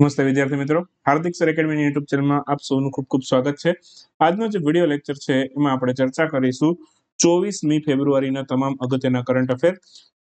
નમસ્તે વિદ્યાર્થી મિત્રો. હાર્દિક સર એકેડમીની યુટ્યુબ ચેનલમાં આપ સૌનું ખૂબ ખૂબ સ્વાગત છે. આજનો જે વીડિયો લેક્ચર છે, એમાં આપણે ચર્ચા કરીશું ચોવીસમી ફેબ્રુઆરીના તમામ અગત્યના કરંટ અફેર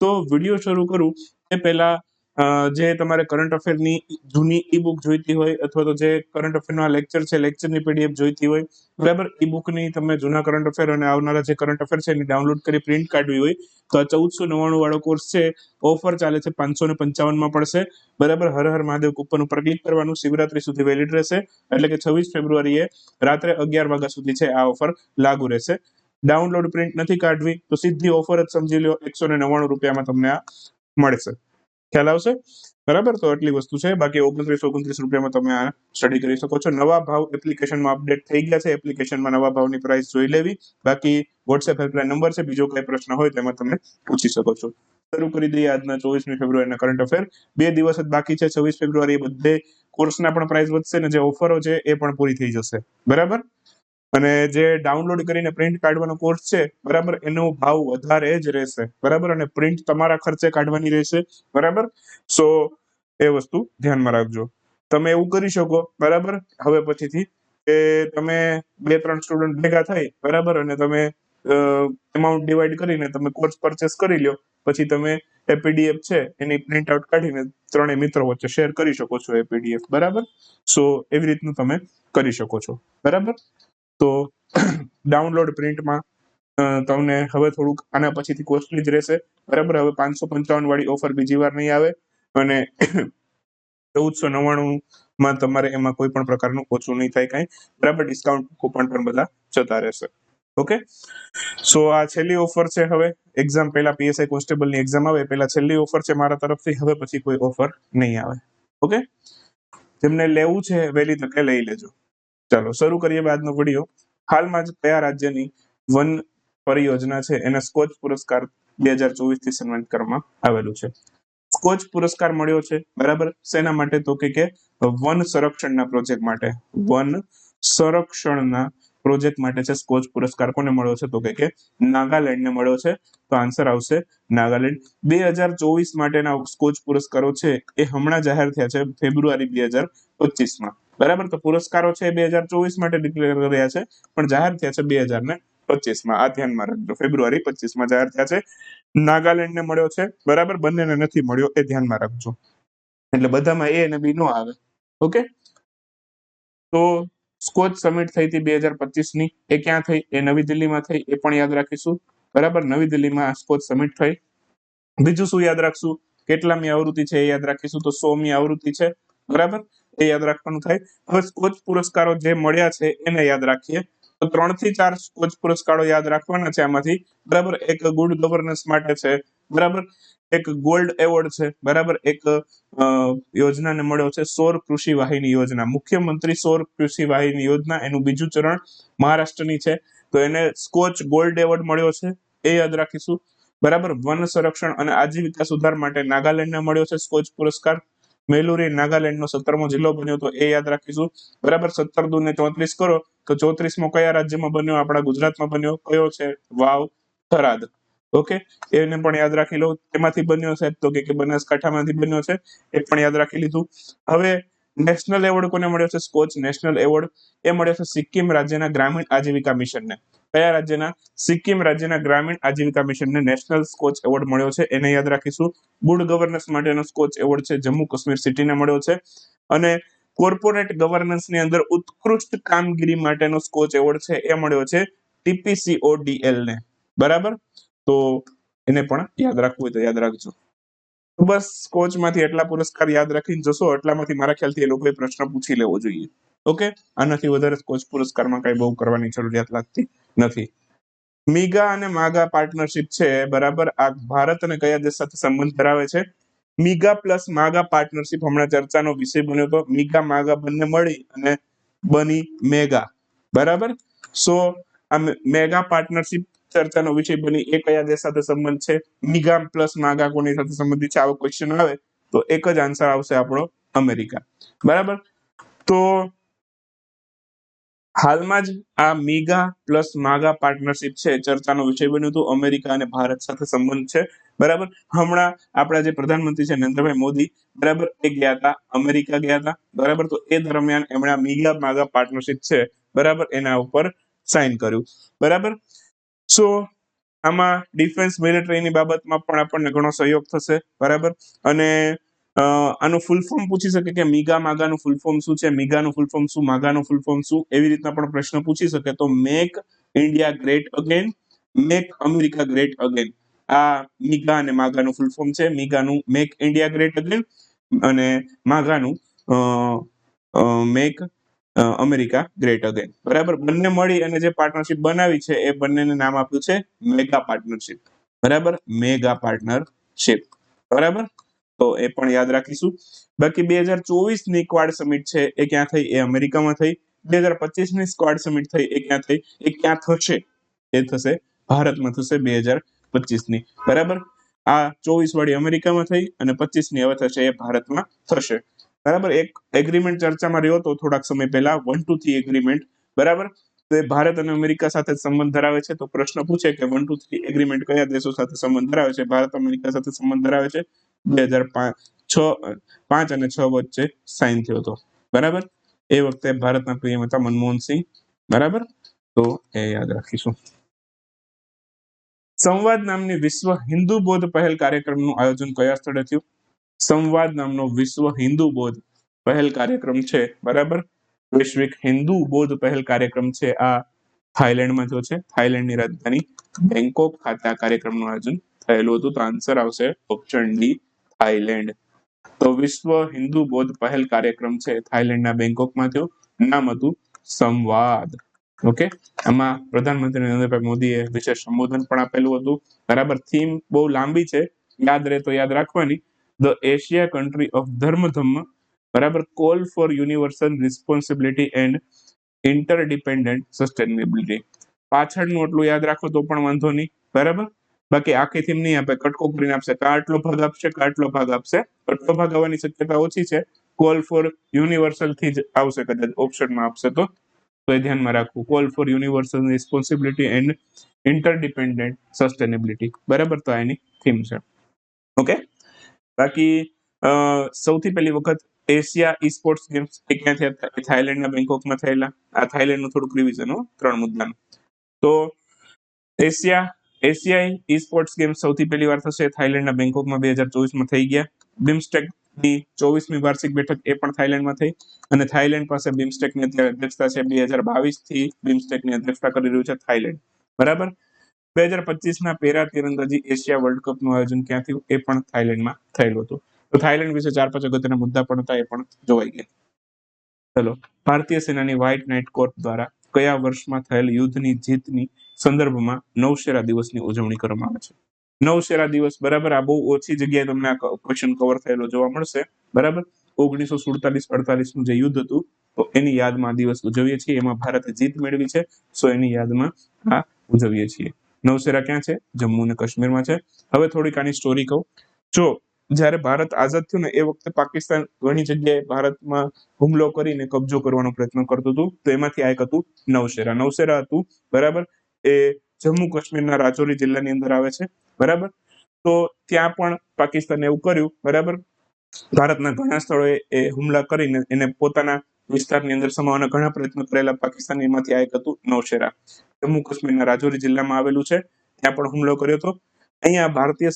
તો વીડિયો શરૂ કરું. એ પહેલા જે તમારે કરંટ અફેરની જૂની ઈ બુક જોઈતી હોય અથવા તો જે કરંટ અફેરનો લેક્ચર છે લેક્ચરની પીડીએફ જોઈતી હોય, બરાબર? ઈ બુકની તમે જૂના કરંટ અફેર અને આવનારા જે કરંટ અફેર છે, એની ડાઉનલોડ કરી પ્રિન્ટ કાઢવી હોય, તો આ ચૌદસો નવ્વાણું વાળો કોર્સ છે ઓફર ચાલે છે પાંચસો ને પંચાવનમાં પડશે, બરાબર? હર હર મહાદેવ કૂપન ઉપર ક્લિક કરવાનું, શિવરાત્રી સુધી વેલિડ રહેશે, એટલે કે છવ્વીસ ફેબ્રુઆરીએ રાત્રે અગિયાર વાગ્યા સુધી છે આ ઓફર લાગુ રહેશે. ડાઉનલોડ પ્રિન્ટ નથી કાઢવી, તો સીધી ઓફર જ સમજી લો એકસો ને નવ્વાણું રૂપિયામાં તમને આ મળશે. ખ્યાલ આવશે? બરાબર? તો આટલી વસ્તુ છે. બાકી ઓગણત્રીસ ઓગણત્રીસ રૂપિયામાં તમે આ સ્ટડી કરી શકો છો. નવા ભાવ એપ્લિકેશનમાં અપડેટ થઈ ગયા છે. એપ્લિકેશનમાં નવા ભાવની પ્રાઇસ જોઈ લેવી. બાકી વોટ્સએપ હેલ્પલાઇન નંબર છે. બીજો કઈ પ્રશ્ન હોય તેમાં તમે પૂછી શકો છો. શરૂ કરી દઈએ આજના ચોવીસમી ફેબ્રુઆરીના કરંટ અફેર બે દિવસ જ બાકી છે. છવ્વીસ ફેબ્રુઆરી બધે કોર્સના પણ પ્રાઇસ વધશે ને જે ઓફરો છે એ પણ પૂરી થઈ જશે. બરાબર? અને જે ડાઉનલોડ કરીને પ્રિન્ટ કાઢવાનો કોર્સ છે, બરાબર? એનો ભાવ વધારે જ રહેશે, બરાબર? અને પ્રિન્ટ તમારા ખર્ચે કાઢવાની રહેશે, બરાબર? સો એ વસ્તુ ધ્યાનમાં રાખજો. તમે એવું કરી શકો, બરાબર? હવે પછીથી કે તમે બે, ત્રણ સ્ટુડન્ટ ભેગા થાય, બરાબર? અને તમે એમાઉન્ટ ડિવાઈડ કરીને તમે કોર્સ પરચેસ કરી લ્યો, પછી તમે એ પીડીએફ છે, એની પ્રિન્ટ આઉટ કાઢીને ત્રણેય મિત્રો વચ્ચે શેર કરી શકો છો એ પીડીએફ બરાબર? સો એવી રીતનું તમે કરી શકો છો, બરાબર? તો ડાઉનલોડ પ્રિન્ટમાં તમને હવે થોડુંક આના પછીથી કોસ્ટલી જ રહેશે. બરાબર? હવે પાંચસો પંચાવન વાળી ઓફર બીજી વાર નહીં આવે અને ચૌદસો નવ્વાણું માં તમારે એમાં કોઈ પણ પ્રકારનું ઓછું નહીં થાય કાંઈ. બરાબર? ડિસ્કાઉન્ટ કૂપન પણ બધા જતા રહેશે. ઓકે? સો આ છેલ્લી ઓફર છે હવે. એક્ઝામ પહેલા પીએસઆઈ કોન્સ્ટેબલની એક્ઝામ આવે પહેલા છેલ્લી ઓફર છે મારા તરફથી. હવે પછી કોઈ ઓફર નહીં આવે. ઓકે? જેમને લેવું છે વહેલી તકે લઈ લેજો. ચાલો, શરૂ કરીએ આજનો વીડિયો હાલમાં જ કયા રાજ્યની વન પરિયોજના છે? એને સ્કોચ પુરસ્કાર બે હજાર ચોવીસથી સન્માનિત કરવામાં આવેલું છે. સ્કોચ પુરસ્કાર મળ્યો છે, બરાબર? શેના માટે? તો કે કે વન સંરક્ષણના પ્રોજેક્ટ માટે. વન સંરક્ષણના પ્રોજેક્ટ માટે છે સ્કોચ પુરસ્કાર કોને મળ્યો છે? તો કે કે નાગાલેન્ડને મળ્યો છે. તો આન્સર આવશે નાગાલેન્ડ. બે હજાર ચોવીસ માટેના સ્કોચ પુરસ્કારો છે એ હમણાં જાહેર થયા છે ફેબ્રુઆરી બે હજાર પચીસમાં. બરાબર? તો પુરસ્કારો છે બે હજાર ચોવીસ માટે ડિક્લેર કર્યા છે, પણ જાહેર થયા છે બે હજાર ને પચીસમાં. આ ધ્યાનમાં રાખજો. ફેબ્રુઆરી પચીસમાં જાહેર થયા છે. નાગાલેન્ડને મળ્યો છે. બરાબર? બંનેને નથી મળ્યો. એ ધ્યાનમાં રાખજો. એટલે બધામાં એ અને બી નો આવે. ઓકે? તો સ્કોચ સમિટ થઈ હતી બે હજાર પચીસની એ ક્યાં થઈ? એ નવી દિલ્હીમાં થઈ. એ પણ યાદ રાખીશું. બરાબર? નવી દિલ્હીમાં સ્કોચ સમિટ થઈ. બીજું શું યાદ રાખશું? કેટલામી આવૃત્તિ છે એ યાદ રાખીશું તો સોમી આવૃત્તિ છે. બરાબર? એ યાદ રાખવાનું થાય. હવે સ્કોચ પુરસ્કારો જે મળ્યા છે એને યાદ રાખીએ. તો ત્રણથી ચાર સ્કોચ પુરસ્કારો યાદ રાખવાના છે આમાંથી. બરાબર? એક ગુડ ગવર્નન્સ માટે છે. બરાબર? એક ગોલ્ડ એવોર્ડ છે, બરાબર? એક યોજનાને મળ્યો છે, સૌર કૃષિ વાહિની યોજના. મુખ્યમંત્રી સૌર કૃષિ વાહિની યોજના, એનું બીજું ચરણ મહારાષ્ટ્રની છે. તો એને સ્કોચ ગોલ્ડ એવોર્ડ મળ્યો છે, એ યાદ રાખીશું. બરાબર? વન સંરક્ષણ અને આજીવિકા સુધાર માટે નાગાલેન્ડને મળ્યો છે સ્કોચ પુરસ્કાર. મેલુરી નાગાલેન્ડનો સત્તરમો જિલ્લો બન્યો તો એ યાદ રાખીશું. બરાબર? સત્તર દુ ને ચોત્રીસ કરો, તો ચોત્રીસમો કયા રાજ્યમાં બન્યો? આપણા ગુજરાતમાં બન્યો. કયો છે? વાવ, થરાદ. ઓકે એને પણ યાદ રાખી લો તેમાંથી બન્યો સાહેબ તો કે બનાસકાંઠામાંથી બન્યો છે, એ પણ યાદ રાખી લીધું. હવે નેશનલ એવોર્ડ કોને મળ્યો છે? Scotch national award. એ મળ્યો છે સિક્કિમ રાજ્યના ગ્રામીણ આજીવિકા મિશનને. કયા રાજ્યના? સિક્કિમ રાજ્યના ગ્રામીણ આજીવિકા મિશનને નેશનલ સ્કોચ એવોર્ડ મળ્યો છે. એને યાદ રાખીશું. ગુડ ગવર્નન્સ માટેનો સ્કોચ એવોર્ડ છે. જમ્મુ કાશ્મીર સિટીને મળ્યો છે. અને કોર્પોરેટ ગવર્નન્સની અંદર ઉત્કૃષ્ટ કામગીરી માટેનો સ્કોચ એવોર્ડ છે. એ મળ્યો છે ટીપીસીઓડીએલ ને બરાબર? તો એને પણ યાદ રાખવું હોય તો યાદ રાખજો. બસ કોચમાંથી એટલા પુરસ્કાર યાદ રાખીને જશો. એટલામાંથી મારા ખ્યાલથી એ લોકોએ પ્રશ્ન પૂછી લેવો જોઈએ. ઓકે? આનાથી વધારે કોચ પુરસ્કારમાં કઈ બહુ કરવાની જરૂરિયાત લાગતી નથી. મીગા અને માગા પાર્ટનરશિપ છે, બરાબર? આ ભારત અને કયા દેશ સાથે સંબંધ ધરાવે છે? મીગા પ્લસ માગા પાર્ટનરશિપ હમણાં ચર્ચાનો વિષય બન્યો હતો મીગા, માગા બંને મળી અને બની મેગા. બરાબર? સો, આ મેગા પાર્ટનરશિપ ચર્ચાનો વિષય બની. એ કયા દેશ સાથે સંબંધ છે. નિગામ પ્લસ માગા કોની સાથે સંબંધિત છે? આવો ક્વેશ્ચન આવે તો એક જ આન્સર આવશે આપણો અમેરિકા. બરાબર? તો હાલમાં જ આ મેગા પ્લસ માગા પાર્ટનરશિપ છે. ચર્ચાનો વિષય બન્યું હતું. અમેરિકા અને ભારત સાથે સંબંધ છે. બરાબર? હમણાં આપણા જે પ્રધાનમંત્રી છે, નરેન્દ્રભાઈ મોદી, બરાબર, એ ગયા હતા. અમેરિકા ગયા હતા. બરાબર? તો એ દરમિયાન એમણે મીગા માગા પાર્ટનરશિપ છે, બરાબર, એના ઉપર સાઇન કર્યું. બરાબર? સો આમાં ડિફેન્સ મિલિટરીની બાબતમાં પણ આપણને ઘણો સહયોગ થશે, બરાબર? અને આનું ફૂલ ફોર્મ પૂછી શકે કે મીગા માગાનું ફૂલ ફોર્મ શું છે, મીગાનું ફૂલ ફોર્મ શું, માગાનું ફૂલ ફોર્મ શું, એવી રીતના પણ પ્રશ્ન પૂછી શકે. તો make India great again make America great again આ મીગા અને માગાનું ફૂલ ફોર્મ છે, મીગાનું મેક ઇન્ડિયા ગ્રેટ અગેન અને માગાનું મેક અમેરિકા ગ્રેટ અગેન બરાબર? બંને મળી અને જે પાર્ટનરશિપ બનાવી છે, એ બંનેને નામ આપ્યું છે મેગા પાર્ટનરશિપ બરાબર? મેગા પાર્ટનરશિપ બરાબર? તો એ પણ યાદ રાખીશું. બાકી બે હજાર ચોવીસની ક્વાડ સમિટ છે, એ ક્યાં થઈ? એ અમેરિકામાં થઈ. બે હજાર પચીસની સ્ક્વાડ સમિટ થઈ, એ ક્યાં થઈ? એ ક્યાં થશે? એ થશે ભારતમાં, થશે બે હજાર પચીસની બરાબર? આ ચોવીસ વાળી અમેરિકામાં થઈ અને પચીસની હવે થશે એ ભારતમાં થશે. બરાબર? એક એગ્રીમેન્ટ ચર્ચામાં રહ્યો હતો થોડાક સમય પહેલા વન ટુ થ્રી એગ્રીમેન્ટ બરાબર? તો એ ભારત અને અમેરિકા સાથે સંબંધ ધરાવે છે. તો પ્રશ્ન પૂછે કે વન ટુ થ્રી એગ્રીમેન્ટ કયા દેશો સાથે સંબંધ ધરાવે છે? ભારત, અમેરિકા સાથે સંબંધ ધરાવે છે? બે હજાર છ, પાંચ અને છ વચ્ચે સાઇન થયો હતો. બરાબર? એ વખતે ભારતના પીએમ હતા મનમોહન સિંહ, બરાબર? તો એ યાદ રાખીશું. સંવાદ નામની વિશ્વ હિન્દુ બૌદ્ધ પહેલ કાર્યક્રમનું આયોજન કયા સ્થળે થયું? સંવાદ નામનો વિશ્વ હિન્દુ બોધ પહેલ કાર્યક્રમ છે, બરાબર? વૈશ્વિક હિન્દુ બોધ પહેલ કાર્યક્રમ છે, આ થાઈલેન્ડમાં જો છે થાઈલેન્ડની રાજધાની બેંકોક ખાતે આ કાર્યક્રમનું આયોજન થયેલું હતું. તો આન્સર આવશે ઓપ્શન ડી થાઈલેન્ડ તો વિશ્વ હિન્દુ બૌદ્ધ પહેલ કાર્યક્રમ છે થાઈલેન્ડના બેંકોકમાં થયો. નામ હતું સંવાદ. ઓકે આમાં પ્રધાનમંત્રી નરેન્દ્રભાઈ મોદીએ વિશેષ સંબોધન પણ આપેલું હતું. બરાબર? થીમ બહુ લાંબી છે. યાદ રહે તો યાદ રાખવાની. The Asia country of Dharma Dhamma બરાબર call for universal responsibility and interdependent sustainability પાછળનું એટલું યાદ રાખો તો પણ વાંધો નહીં. બરાબર? બાકી આખી થીમ નહીં આપે. કટકો કરીને આપશે. કા આટલો ભાગ આપશે કા આટલો ભાગ આપશે. આટલો ભાગ આવવાની શક્યતા ઓછી છે. કોલ ફોર યુનિવર્સલથી જ આવશે કદાચ. ઓપ્શનમાં આપશે તો. તો એ ધ્યાનમાં રાખવું. Call for universal responsibility and interdependent sustainability બરાબર? તો આ એની થીમ છે. ઓકે બાકી સૌથી પહેલી વખત એશિયા ઈ સ્પોર્ટ્સ ગેમ્સ એ ક્યાં થયા? હતા એ થાઈલેન્ડના બેંકોકમાં થયેલા. આ થાઈલેન્ડનું થોડુંક રિવિઝન હો, ત્રણ મુદ્દાનું. તો, એશિયા, એશિયાઈ ઈ સ્પોર્ટ્સ ગેમ્સ સૌથી પહેલી વાર થશે. થાઈલેન્ડના બેંકોકમાં બે હજાર ચોવીસમાં થઈ ગયા. બિમસ્ટેકની ચોવીસમી વાર્ષિક બેઠક એ પણ થાઈલેન્ડમાં થઈ. અને થાઈલેન્ડ પાસે બિમસ્ટેકની અત્યારે અધ્યક્ષતા છે બે હજાર બાવીસથી બિમસ્ટેકની અધ્યક્ષતા કરી રહ્યું છે થાઈલેન્ડ બરાબર? બે હજાર પચીસના પેરા તીરંદાજી એશિયા વર્લ્ડ કપનું આયોજન ક્યાં એ પણ થાઈલેન્ડમાં થયેલું હતું. તો થાઈલેન્ડ વિશે ચાર પાંચ અગત્યના મુદ્દા પણ હતા, એ પણ જોવાઈ ગયા. ચલો, ભારતીય સેનાની વ્હાઇટ નાઇટ કોર્પ દ્વારા કયા વર્ષમાં થયેલ યુદ્ધની જીતની સંદર્ભમાં નવશેરા દિવસની ઉજવણી કરવામાં આવે છે? નવશેરા દિવસ, બરાબર, આ બહુ ઓછી જગ્યાએ તમને આ ક્વેશ્ચન કવર થયેલો જોવા મળશે. બરાબર? ઓગણીસો સુડતાલીસ અડતાલીસનું જે યુદ્ધ હતું, તો એની યાદમાં આ દિવસ ઉજવીએ છીએ. એમાં ભારતે જીત મેળવી છે, સો એની યાદમાં આ ઉજવીએ છીએ. નવશેરા ક્યાં છે? જમ્મુ અને કાશ્મીરમાં છે. હવે થોડીક આની સ્ટોરી કહું. જો, જ્યારે ભારત આઝાદ થયું ને, એ વખતે પાકિસ્તાન ઘણી જગ્યાએ ભારતમાં હુમલો કરીને કબજો કરવાનો પ્રયત્ન કરતું હતું. તો એમાંથી આ એક હતું નવશેરા નવશેરા હતું, બરાબર? એ જમ્મુ કાશ્મીરના રાજૌરી જિલ્લાની અંદર આવે છે. બરાબર? તો ત્યાં પણ પાકિસ્તાને એવું કર્યું, બરાબર? ભારતના ઘણા સ્થળોએ એ હુમલા કરીને એને પોતાના વિસ્તારની અંદર સમાવવાના ઘણા પ્રયત્નો કરેલા પાકિસ્તાન એમાંથી આ એક હતું નૌશેરા. જમ્મુ કાશ્મીરના રાજૌરી જિલ્લામાં આવેલું છે. ત્યાં પણ હુમલો કર્યો હતો. અહીંયા ભારતીય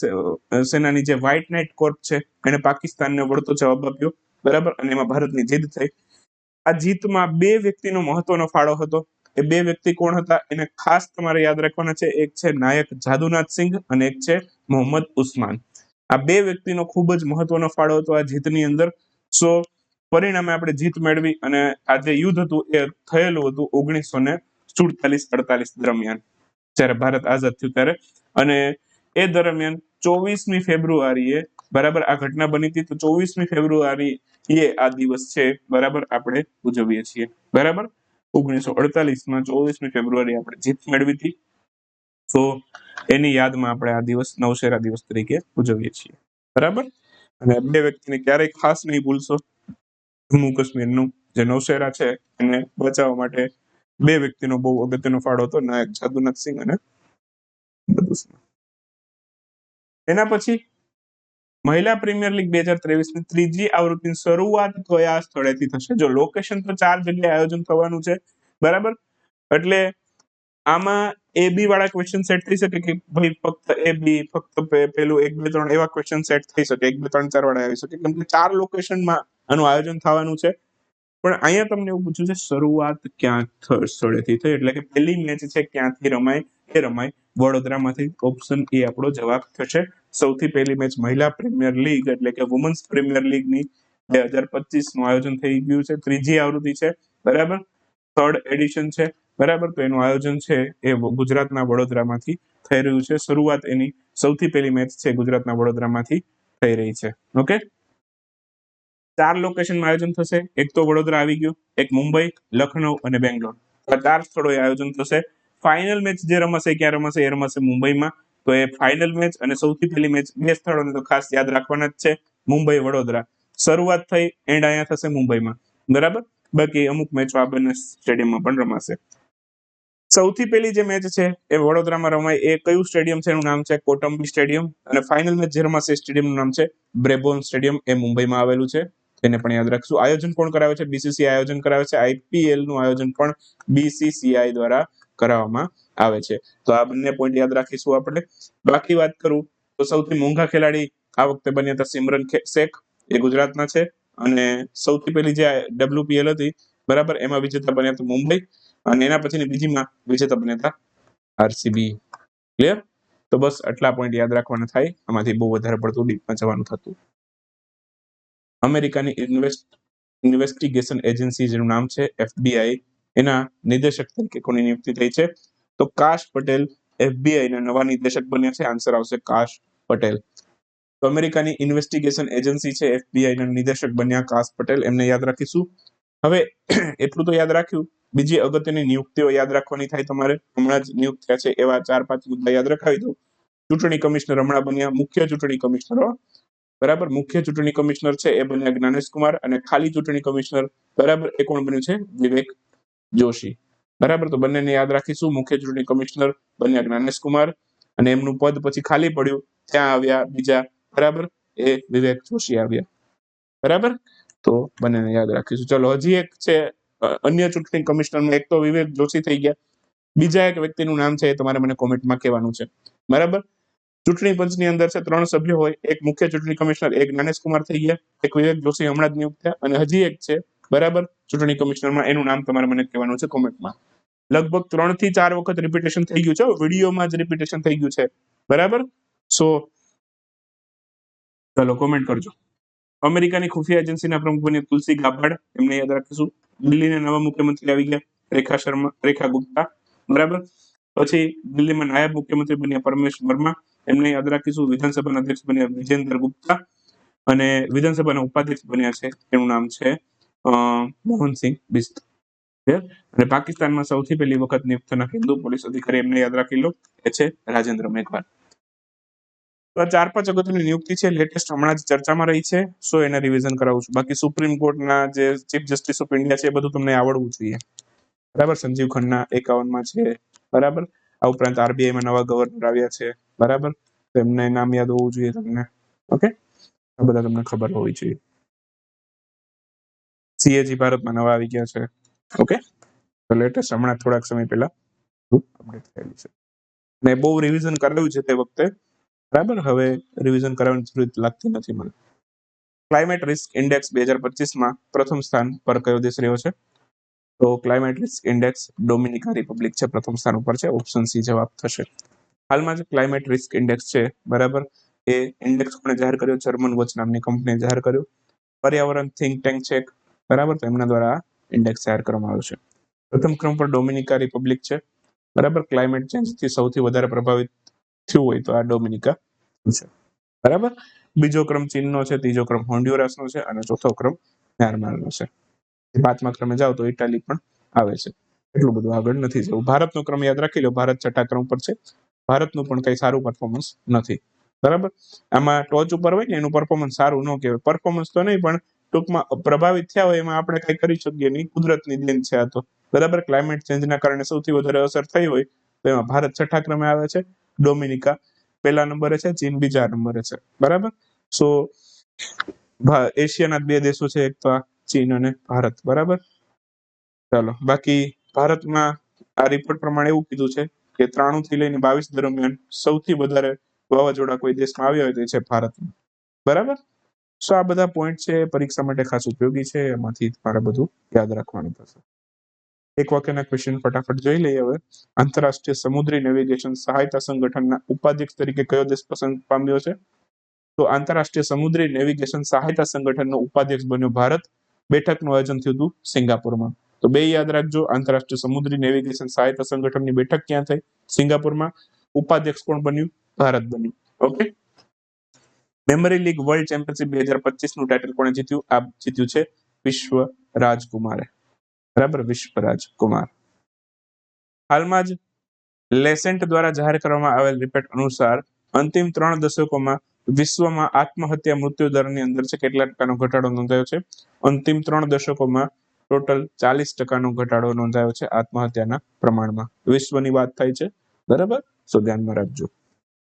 સેનાની જે વ્હાઇટ નાઇટ કોર્પ છે એને પાકિસ્તાનને વળતો જવાબ આપ્યો. બરાબર? અને એમાં ભારતની જીત થઈ. આ જીતમાં બે વ્યક્તિનો મહત્વનો ફાળો હતો. એ બે વ્યક્તિ કોણ હતા? એને ખાસ તમારે યાદ રાખવાના છે. એક છે નાયક જાદુનાથ સિંઘ અને એક છે મોહમ્મદ ઉસ્માન. આ બે વ્યક્તિનો ખૂબ જ મહત્વનો ફાળો હતો આ જીતની અંદર. સો પરિણામે આપણે જીત મેળવી અને આ જે યુદ્ધ હતું એ થયેલું હતું ઓગણીસો ને સુડતાલીસ અડતાલીસ દરમિયાન, જ્યારે ભારત આઝાદ થયું ત્યારે. અને એ દરમિયાન ચોવીસમી ફેબ્રુઆરીએ બરાબર આ ઘટના બની હતી, તો ચોવીસમી ફેબ્રુઆરી એ આ દિવસ છે બરાબર આપણે ઉજવીએ છીએ. બરાબર? ઓગણીસો અડતાલીસમાં ચોવીસમી ફેબ્રુઆરી આપણે જીત મેળવી હતી. તો એની યાદમાં આપણે આ દિવસ, નવશેરા દિવસ તરીકે ઉજવીએ છીએ. બરાબર? અને બે વ્યક્તિને ક્યારેય ખાસ નહીં ભૂલશો. જમ્મુ કાશ્મીરનું જે નવશેરા છે, એને બચાવવા માટે બે વ્યક્તિનો બહુ અગત્યનો ફાળો હતો, નાયક જાદુનાથ અને એના પછી મહિલા પ્રીમિયર લીગ બે હજાર ત્રેવીસની ત્રીજી આવૃત્તિની શરૂઆત કયા સ્થળેથી થશે. જો લોકેશન તો ચાર જગ્યાએ આયોજન થવાનું છે, બરાબર? એટલે આમાં એ બી વાળા ક્વેશ્ચન સેટ થઈ શકે કે ભાઈ ફક્ત એ બી ફક્ત પેલું એક, બે, ત્રણ એવા ક્વેશ્ચન સેટ થઈ શકે. એક, બે, ત્રણ, ચાર વાળા આવી શકે. કેમ કે ચાર લોકેશનમાં આનું આયોજન થવાનું છે. પણ અહીંયા તમને એવું પૂછ્યું છે, શરૂઆત ક્યાં સ્થળેથી થઈ? એટલે કે પહેલી મેચ છે ક્યાંથી રમાય? એ રમાય વડોદરામાંથી. ઓપ્શન એ આપણો જવાબ થશે. સૌથી પહેલી મેચ મહિલા પ્રીમિયર લીગ એટલે કે વુમન્સ પ્રીમિયર લીગની બે હજાર પચીસનું આયોજન થઈ ગયું છે. ત્રીજી આવૃત્તિ છે. બરાબર? થર્ડ એડિશન છે. બરાબર? તો એનું આયોજન છે એ ગુજરાતના વડોદરામાંથી થઈ રહ્યું છે. શરૂઆત એની સૌથી પહેલી મેચ છે ગુજરાતના વડોદરામાંથી થઈ રહી છે. ઓકે? ચાર લોકેશનમાં આયોજન થશે. એક તો વડોદરા આવી ગયું, એક મુંબઈ, લખનઉ અને બેંગ્લોર. આ ચાર સ્થળોએ આયોજન થશે. ફાઇનલ મેચ જે રમાશે, ક્યાં રમાશે? એ રમાશે મુંબઈમાં. તો એ ફાઇનલ મેચ અને સૌથી પહેલી મેચ બે સ્થળોને તો ખાસ યાદ રાખવાના જ છે. મુંબઈ, વડોદરા. શરૂઆત થઈ એન્ડ અહીંયા થશે મુંબઈમાં. બરાબર? બાકી અમુક મેચો આ બંને સ્ટેડિયમમાં પણ રમાશે. સૌથી પહેલી જે મેચ છે એ વડોદરામાં રમાય એ કયું સ્ટેડિયમ છે એનું નામ છે? કોટંબી સ્ટેડિયમ. અને ફાઇનલ મેચ જે રમાશે સ્ટેડિયમનું નામ છે બ્રેબોન સ્ટેડિયમ એ મુંબઈમાં આવેલું છે. તેને પણ યાદ રાખશું. આયોજન કોણ કરાવે છે? બીસીસીઆઈ આયોજન કરાવે છે. આઈપીએલનું આયોજન પણ બીસીસીઆઈ દ્વારા કરાવવામાં આવે છે. તો આ બંને પોઈન્ટ યાદ રાખીશું આપણે. બાકી વાત કરું તો સૌથી મોંઘા ખેલાડી આ વખતે બન્યા હતા સિમરન શેખ. એ ગુજરાતના છે. અને સૌથી પહેલી જે ડબ્લ્યુપીએલ હતી, બરાબર, એમાં વિજેતા બન્યા હતા મુંબઈ. અને એના પછીની બીજીમાં વિજેતા બન્યા આરસીબી. ક્લિયર તો બસ આટલા પોઈન્ટ યાદ રાખવાના થાય. આમાંથી બહુ વધારે પડતું ડીપમાં જવાનું થતું. અમેરિકાની ઇન્વેસ્ટ ઇન્વેસ્ટિગેશન એજન્સી જેનું નામ છે એફબીઆઈ. એના નિદેશક તરીકે કોની નિયુક્તિ થઈ છે? તો કાશ પટેલ એફબીઆઈ ના નવા નિદેશક બન્યા છે. આન્સર આવશે કાશ પટેલ. તો અમેરિકાની ઇન્વેસ્ટિગેશન એજન્સી છે એફબીઆઈ ના નિદેશક બન્યા કાશ પટેલ. એમને યાદ રાખીશું. હવે, એટલું તો યાદ રાખ્યું. બીજી અગત્યની નિયુક્તિઓ યાદ રાખવાની થાય તમારે. હમણાં જ નિયુક્ત થયા છે. એવા ચાર, પાંચ મુદ્દા યાદ રખાવી દઉં. ચૂંટણી કમિશનર હમણાં બન્યા મુખ્ય ચૂંટણી કમિશનરો બરાબર? મુખ્ય ચૂંટણી કમિશનર છે, એ બન્યા જ્ઞાનેશ કુમાર અને ખાલી ચૂંટણી કમિશનર, બરાબર? એ કોણ બન્યું છે? વિવેક જોશી. બરાબર? તો બંનેને યાદ રાખીશું. મુખ્ય ચૂંટણી કમિશનર બન્યા જ્ઞાનેશ કુમાર અને એમનું પદ પછી ખાલી પડ્યું. ત્યાં આવ્યા બીજા. બરાબર? એ વિવેક જોશી આવ્યા. બરાબર? તો બંનેને યાદ રાખીશું. ચલો, હજી એક છે અન્ય ચૂંટણી કમિશનરમાં એક તો વિવેક જોશી થઈ ગયા. બીજા એક વ્યક્તિનું નામ છે એ તમારે મને કોમેન્ટમાં કહેવાનું છે. બરાબર? ચૂંટણી પંચની અંદર છે, ત્રણ સભ્યો હોય. એક મુખ્ય ચૂંટણી કમિશનર, એક જ્ઞાનેશ થઈ ગયા. એક વિવેક જોશી હમણાં જ નિયુક્ત થયા. અને હજી એક છે, બરાબર? ચૂંટણી કમિશનરમાં એનું નામ તમારે મને કહેવાનું છે કોમેન્ટમાં. લગભગ ત્રણથી ચાર વખત રિપીટેશન થઈ ગયું છે વિડીયોમાં જ રિપીટેશન થઈ ગયું છે. બરાબર? સો ચલો કોમેન્ટ કરજો. અમેરિકાની ખુફિયા એજન્સીના પ્રમુખ બન્યા તુલસી ગાભાડ. એમને યાદ રાખીશું. દિલ્હીના નવા મુખ્યમંત્રી આવી ગયા, રેખા શર્મા, રેખા ગુપ્તા. બરાબર? પછી દિલ્હીમાં નાયબ મુખ્યમંત્રી બન્યા પરમેશ વર્મા. એમને યાદ રાખીશું, વિધાનસભાના અધ્યક્ષ બન્યા વિજેન્દ્ર ગુપ્તા અને વિધાનસભાના ઉપાધ્યક્ષ બન્યા છે, એનું નામ છે મોહનસિંહ બિસ્ત. અને પાકિસ્તાનમાં સૌથી પહેલી વખત નિયુક્ત થનાર હિન્દુ પોલીસ અધિકારી એમને યાદ રાખી લો, એ છે રાજેન્દ્ર મેઘવાલ. ચાર પાંચ અગત્યની નિયુક્તિ છે લેટેસ્ટ હમણાં જ ચર્ચામાં રહી છે સો એને રિવિઝન કરાવું છું. બાકી સુપ્રીમ કોર્ટના જે ચીફ જસ્ટિસ ઓફ ઇન્ડિયા છે એ બધું તમને આવડવું જોઈએ. બરાબર? સંજીવ ખન્ના એકાવનમાં છે, બરાબર? આ ઉપરાંત આરબીઆઈમાં નવા ગવર્નર આવ્યા છે, બરાબર? તેમને નામ યાદ હોવું જોઈએ તમને. ઓકે આ બધા તમને ખબર હોવી જોઈએ. સીએજી ભારતમાં નવા આવી ગયા છે. ઓકે તો લેટેસ્ટ હમણાં થોડાક સમય પહેલા અપડેટ થયેલી છે. ને બહુ રિવિઝન કરાવ્યું છે તે વખતે. બરાબર? હવે રિવિઝન કરવાની જરૂર લાગતી નથી મને. ક્લાઇમેટ રિસ્ક ઇન્ડેક્સ બે હજાર પચીસમાં પ્રથમ સ્થાન પર કયો દેશ રહ્યો છે? તો climate risk index Dominica republic છે, પ્રથમ સ્થાન ઉપર છે ઓપ્શન સી જવાબ થશે. હાલમાં જે ક્લાઇમેટ રિસ્ક ઇન્ડેક્સ છે, બરાબર? એ ઇન્ડેક્સ કોણે જાહેર કર્યો? જર્મન વોચ નામની કંપનીએ જાહેર કર્યો. પર્યાવરણ થિંક ટેન્ક છે, બરાબર? તો એમના દ્વારા ઇન્ડેક્સ જાહેર કરવામાં આવ્યો છે. પ્રથમ ક્રમ પર ડોમિનિકા રિપબ્લિક છે, બરાબર? ક્લાઇમેટ ચેન્જથી સૌથી વધારે પ્રભાવિત થયું હોય તો આ ડોમિનિકા છે. બરાબર? બીજો ક્રમ ચીનનો છે, ત્રીજો ક્રમ હોન્ડ્યુરાસનો છે, અને ચોથો ક્રમ મ્યાનમારનો છે. પાંચમા ક્રમે જાઓ તો ઇટાલી પણ આવે છે. એટલું બધું આગળ નથી જવું. ભારતનો ક્રમ યાદ રાખી લો, ભારત છઠ્ઠા ક્રમ પર છે. ભારતનું પણ કઈ સારું પરફોર્મન્સ નથી. બરાબર? આમાં ટોચ ઉપર હોય ને, એનું પરફોર્મન્સ સારું ન કહેવાય. પરફોર્મન્સ તો નહીં, પણ ટૂંકમાં પ્રભાવિત થયા હોય એમાં આપણે કઈ કરી શકીએ નહીં. કુદરતની દેન છે આ તો. બરાબર? ક્લાઇમેટ ચેન્જના કારણે સૌથી વધારે અસર થઈ હોય તો એમાં ભારત છઠ્ઠા ક્રમે આવે છે. ડોમિનિકા, પહેલા નંબરે છે, ચીન બીજા નંબરે છે. બરાબર? સો એશિયાના બે દેશો છે, એક તો આ ચીન અને ભારત. બરાબર? ચાલો, બાકી ભારતમાં આ રિપોર્ટ પ્રમાણે એવું કીધું છે કે ત્રાણું થી લઈને બાવીસ દરમિયાન સૌથી વધારે વાવાઝોડા કોઈ દેશમાં આવ્યા હોય તો છે ભારતમાં. બરાબર? સો આ બધા પોઈન્ટ છે, પરીક્ષા માટે ખાસ ઉપયોગી છે, એમાંથી તમારે બધું યાદ રાખવાનું થશે. એક વાક્યના ક્વેશ્ચન ફટાફટ જોઈ લઈએ હવે. આંતરરાષ્ટ્રીય સમુદ્રી નેવિગેશન સહાયતા સંગઠનના ઉપાધ્યક્ષ તરીકે કયો દેશ પસંદ પામ્યો છે? તો આંતરરાષ્ટ્રીય સમુદ્રી નેવિગેશન સહાયતા સંગઠનનો ઉપાધ્યક્ષ બન્યો ભારત. બેઠકનું આયોજન થયું હતું સિંગાપુરમાં. તો બે યાદ રાખજો, આંતરરાષ્ટ્રીય સમુદ્રી નેવિગેશન સહાયતા સંગઠનની બેઠક ક્યાં થઈ? સિંગાપુરમાં. ઉપાધ્યક્ષ કોણ બન્યું? ભારત બન્યું. Okay? Memory league world championship બે હજાર પચીસનું ટાઇટલ કોણે જીત્યું? આ જીત્યું છે વિશ્વ રાજકુમારે. બરાબર? વિશ્વરાજ કુમાર. હાલમાં જ લેસેન્ટ દ્વારા જાહેર કરવામાં આવેલ રિપોર્ટ અનુસાર અંતિમ ત્રણ દશકોમાં વિશ્વમાં આત્મહત્યા મૃત્યુ દરની અંદર છે કેટલા ટકાનો ઘટાડો નોંધાયો છે? અંતિમ ત્રણ દશકોમાં ટોટલ ચાલીસ ટકાનો ઘટાડો નોંધાયો છે આત્મહત્યાના પ્રમાણમાં. વિશ્વની વાત થાય છે, બરાબર? સો ધ્યાનમાં રાખજો.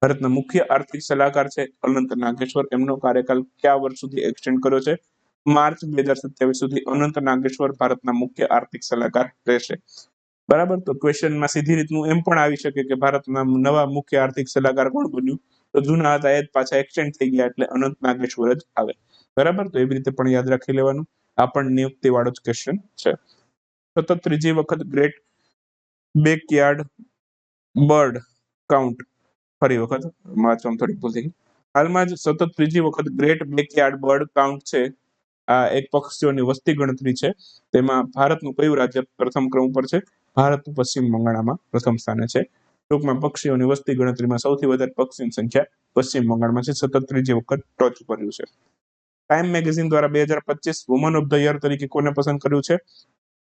ભારતના મુખ્ય આર્થિક સલાહકાર છે અનંત નાગેશ્વર. એમનો કાર્યકાલ કયા વર્ષ સુધી એક્સટેન્ડ કર્યો છે? માર્ચ બે હજાર સત્યાવીસ સુધી અનંત નાગેશ્વર ભારતના મુખ્ય આર્થિક સલાહકાર રહેશે. બરાબર? તો ક્વેશ્ચનમાં સીધી રીતનું એમ પણ આવી શકે કે ભારતના નવા મુખ્ય આર્થિક સલાહકાર કોણ બન્યું? તો જૂના હતા, એ જ પાછા એક્સટેન્ડ થઈ ગયા એટલે અનંત નાગેશ્વર જ આવે. બરાબર? તો એવી રીતે પણ યાદ રાખી લેવાનું. આ પણ નિયુક્તિ વાળો જ ક્વેશ્ચન છે. સતત ત્રીજી વખત ગ્રેટ બેકયાર્ડ બર્ડ કાઉન્ટ ફરી વખત વાંચવામાં થોડી ભૂલ થઈ હાલમાં જ સતત ત્રીજી વખત ગ્રેટ બેકયાર્ડ બર્ડ કાઉન્ટ છે. આ એક પક્ષીઓની વસ્તી ગણતરી છે. તેમાં ભારતનું કયું રાજ્ય પ્રથમ ક્રમ ઉપર છે? ભારત પશ્ચિમ બંગાળમાં પ્રથમ સ્થાને છે. ટૂંકમાં પક્ષીઓની વસ્તી ગણતરીમાં સૌથી વધારે પક્ષીની સંખ્યા પશ્ચિમ બંગાળમાં છે. સતત ત્રીજી વખત ટોચ કર્યું છે. ટાઈમ મેગેઝિન દ્વારા બે હજાર પચીસ વુમન ઓફ ધ યર તરીકે કોને પસંદ કર્યું છે?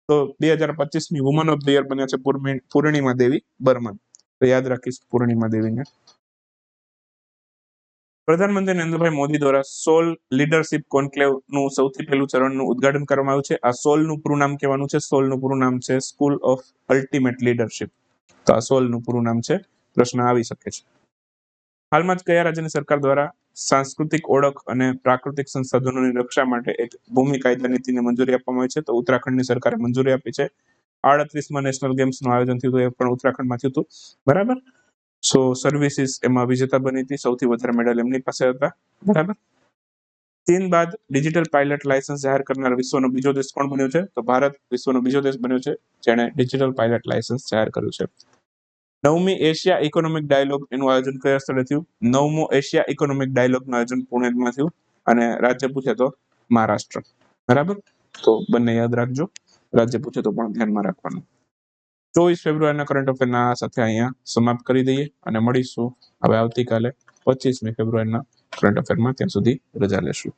તો બે હજાર પચીસની વુમન ઓફ ધ યર બન્યા છે પૂર્ણિ- પૂર્ણિમા દેવી બર્મન. તો યાદ રાખીશ પૂર્ણિમા દેવીને. પ્રધાનમંત્રી નરેન્દ્રભાઈ મોદી દ્વારા સોલ લીડરશિપ કોન્ક્લેવનું સૌથી પહેલું ચરણનું ઉદઘાટન કરવામાં આવ્યું છે. આ સોલનું પૂરું નામ કહેવાનું છે. સોલનું પૂરું નામ છે સ્કૂલ ઓફ અલ્ટિમેટ લીડરશિપ તો આ સોલનું પૂરું નામ છે. પ્રશ્ન આવી શકે છે. હાલમાં જ કયા રાજ્યની સરકાર દ્વારા સાંસ્કૃતિક ઓળખ અને પ્રાકૃતિક સંસાધનોની રક્ષા માટે એક ભૂમિ કાયદા નીતિને મંજૂરી આપવામાં આવી છે? તો ઉત્તરાખંડની સરકારે મંજૂરી આપી છે. આડત્રીસમાં નેશનલ ગેમ્સનું આયોજન થયું હતું, એ પણ ઉત્તરાખંડમાં થયું હતું. બરાબર? સો સર્વિસીસ એમાં વિજેતા બની હતી, સૌથી વધારે મેડલ એમની પાસે હતા. બરાબર? ચીન બાદ ડિજિટલ પાયલટ લાયસન્સ જાહેર કરનાર વિશ્વનો બીજો દેશ કોણ બન્યો છે? તો ભારત વિશ્વનો બીજો દેશ બન્યો છે, જેણે ડિજિટલ પાયલટ લાયસન્સ જાહેર કર્યું છે. નવમી એશિયા ઇકોનોમિક ડાયલોગ એનું આયોજન કયા સ્થળે થયું? નવમો એશિયા ઇકોનોમિક ડાયલોગનું આયોજન પુણેમાં થયું અને રાજ્ય પૂછે તો મહારાષ્ટ્ર. બરાબર? તો બંને યાદ રાખજો. રાજ્ય પૂછે તો પણ ધ્યાનમાં રાખવાનું. ચોવીસ ફેબ્રુઆરીના કરંટ અફેરના સાથે અહીંયા સમાપ્ત કરી દઈએ અને મળીશું. હવે આવતીકાલે પચીસમી ફેબ્રુઆરીના કરંટ અફેરમાં ત્યાં સુધી રજા લેશું.